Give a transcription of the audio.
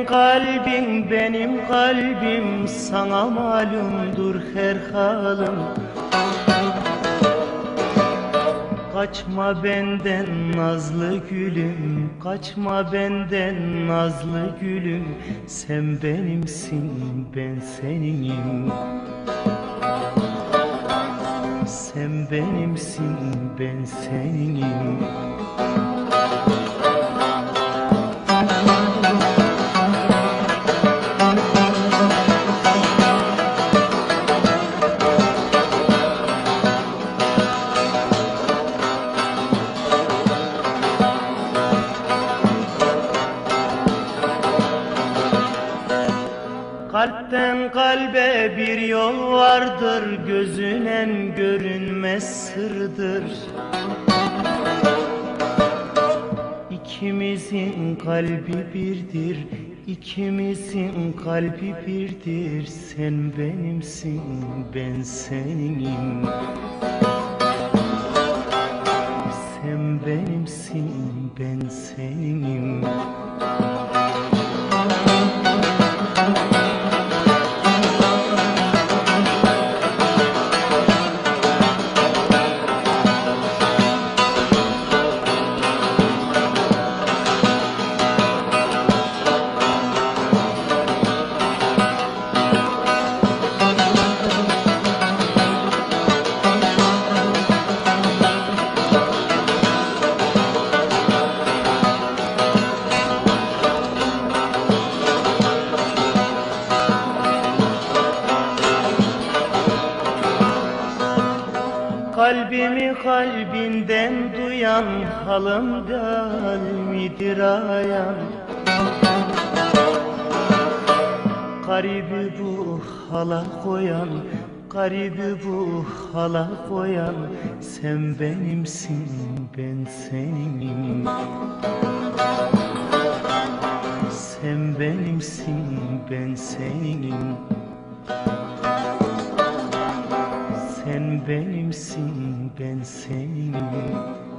Senin kalbin benim kalbim sana malumdur her halim Kaçma benden nazlı gülüm Kaçma benden nazlı gülüm. Sen benimsin ben seninim. Sen benimsin ben seninim Kalpten kalbe bir yol vardır Gözünen görünmez sırdır. İkimizin kalbi birdir İkimizin kalbi birdir. Sen benimsin ben seninim. Sen benimsin ben seninim Kalbimi kalbinden duyan halım gal midir ayan Garibi bu hala koyan Garibi bu hala koyan Sen benimsin ben seninim Sen benimsin ben seninim benimsin ben seninim